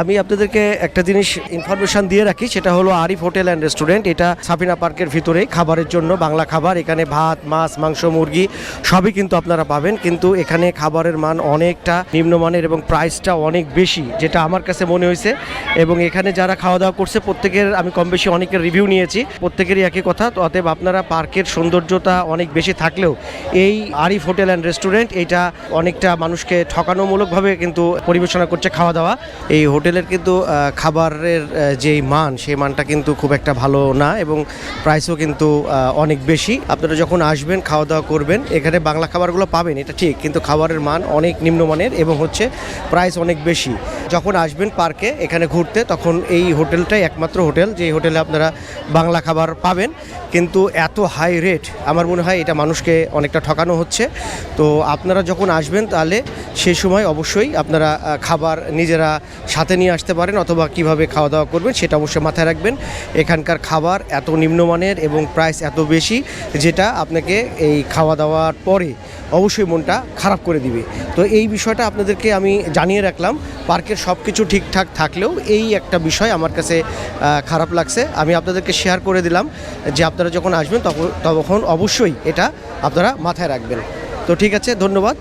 আমি আপনাদেরকে একটা জিনিস ইনফরমেশন দিয়ে রাখি, সেটা হলো আরিফ হোটেল অ্যান্ড রেস্টুরেন্ট এটা সাফিনা পার্কের ভিতরেই খাবারের জন্য, বাংলা খাবার, এখানে ভাত, মাছ, মাংস, মুরগি, সবই কিন্তু আপনারা পাবেন। কিন্তু এখানে খাবারের মান অনেকটা নিম্নমানের এবং প্রাইসটা অনেক বেশি, যেটা আমার কাছে মনে হয়েছে। এবং এখানে যারা খাওয়া দাওয়া করছে, প্রত্যেকের, আমি কম বেশি অনেকের রিভিউ নিয়েছি, প্রত্যেকেরই একই কথা। তো অতএব আপনারা পার্কের সৌন্দর্যতা অনেক বেশি থাকলেও, এই আরিফ হোটেল অ্যান্ড রেস্টুরেন্ট এইটা অনেকটা মানুষকে ঠকানোমূলকভাবে কিন্তু পরিবেশনা করছে খাওয়া দাওয়া এই হোটেলের কিন্তু খাবারের যেই মান সেই মানটা কিন্তু খুব একটা ভালো না এবং প্রাইসও কিন্তু অনেক বেশি। আপনারা যখন আসবেন খাওয়া দাওয়া করবেন, এখানে বাংলা খাবারগুলো পাবেন, এটা ঠিক। কিন্তু খাবারের মান অনেক নিম্নমানের এবং হচ্ছে প্রাইস অনেক বেশি। যখন আসবেন পার্কে, এখানে ঘুরতে, তখন এই হোটেলটাই একমাত্র হোটেল যে হোটেলে আপনারা বাংলা খাবার পাবেন। কিন্তু এত হাই রেট আমার মনে হয় এটা মানুষকে অনেকটা ঠকানো হচ্ছে। তো আপনারা যখন আসবেন তাহলে সেই সময় অবশ্যই আপনারা খাবার নিজেরা সাথে নিয়ে আসতে পারেন অথবা কীভাবে খাওয়া দাওয়া করবেন সেটা অবশ্যই মাথায় রাখবেন। এখানকার খাবার এত নিম্নমানের এবং প্রাইস এত বেশি, যেটা আপনাকে এই খাওয়া দাওয়ার পরে অবশ্যই মনটা খারাপ করে দিবে। তো এই বিষয়টা আপনাদেরকে আমি জানিয়ে রাখলাম, পার্কের সব কিছু ঠিকঠাক থাকলেও এই একটা বিষয় আমার কাছে খারাপ লাগছে। আমি আপনাদেরকে শেয়ার করে দিলাম যে আপনারা যখন আসবেন তখন তখন অবশ্যই এটা আপনারা মাথায় রাখবেন। তো ঠিক আছে, ধন্যবাদ।